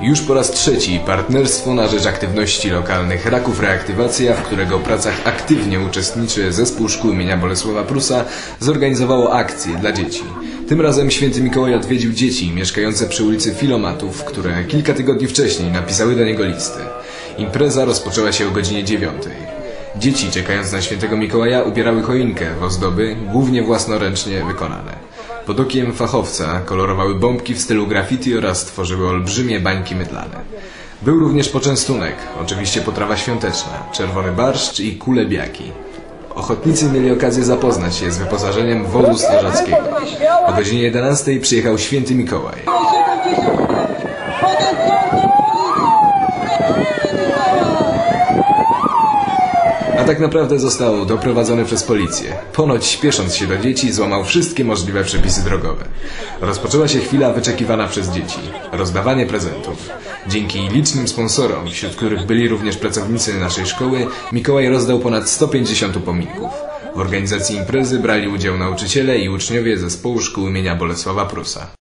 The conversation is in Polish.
Już po raz trzeci Partnerstwo na Rzecz Aktywności Lokalnych Raków Reaktywacja, w którego pracach aktywnie uczestniczy Zespół Szkół imienia Bolesława Prusa, zorganizowało akcję dla dzieci. Tym razem święty Mikołaj odwiedził dzieci mieszkające przy ulicy Filomatów, które kilka tygodni wcześniej napisały do niego listy. Impreza rozpoczęła się o godzinie dziewiątej. Dzieci, czekając na świętego Mikołaja, ubierały choinkę w ozdoby, głównie własnoręcznie wykonane. Pod okiem fachowca kolorowały bombki w stylu graffiti oraz tworzyły olbrzymie bańki mydlane. Był również poczęstunek, oczywiście potrawa świąteczna, czerwony barszcz i kule biaki. Ochotnicy mieli okazję zapoznać się z wyposażeniem wozu strażackiego. O godzinie 11 przyjechał święty Mikołaj. Tak naprawdę został doprowadzony przez policję. Ponoć śpiesząc się do dzieci złamał wszystkie możliwe przepisy drogowe. Rozpoczęła się chwila wyczekiwana przez dzieci. Rozdawanie prezentów. Dzięki licznym sponsorom, wśród których byli również pracownicy naszej szkoły, Mikołaj rozdał ponad 150 upominków. W organizacji imprezy brali udział nauczyciele i uczniowie zespołu szkół imienia Bolesława Prusa.